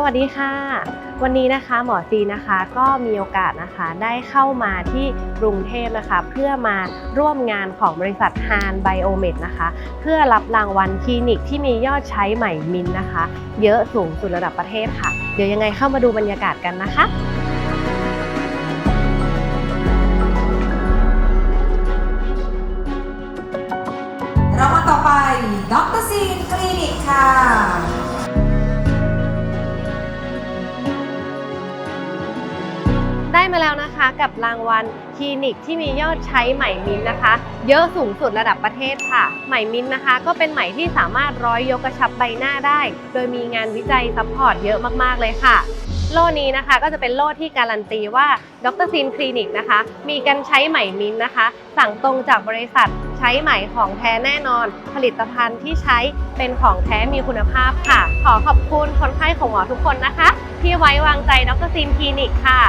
สวัสดีค่ะ วันนี้นะคะหมอซีนะคะก็มีโอกาสนะคะได้เข้ามาที่กรุงเทพนะคะ เพื่อมาร่วมงานของบริษัทฮานไบโอเมดนะคะ เพื่อรับรางวัลคลินิกที่มียอดใช้ใหม่มินนะคะ เยอะสูงสุดระดับประเทศค่ะ เดี๋ยวยังไงเข้ามาดูบรรยากาศกันนะคะรางวัลต่อไปดรซีนคลินิกค่ะ มาแล้วนะคะ กับรางวัลคลินิกที่มียอดใช้ไหมมิ้นนะคะ เยอะสูงสุดระดับประเทศค่ะ ไหมมิ้นนะคะ ก็เป็นไหมที่สามารถร้อยยกกระชับใบหน้าได้ โดยมีงานวิจัยซัพพอร์ตเยอะมากๆเลยค่ะโล่นี้นะคะก็จะเป็นโล่ที่การันตีว่าดรซินคลินิกนะคะ มีการใช้ไหมมิ้นนะคะ สั่งตรงจากบริษัทใช้ไหมของแท้แน่นอน ผลิตภัณฑ์ที่ใช้เป็นของแท้มีคุณภาพค่ะ ขอขอบคุณคนไข้ของหมอทุกคนนะคะ ที่ไว้วางใจดรซินคลินิกค่ะ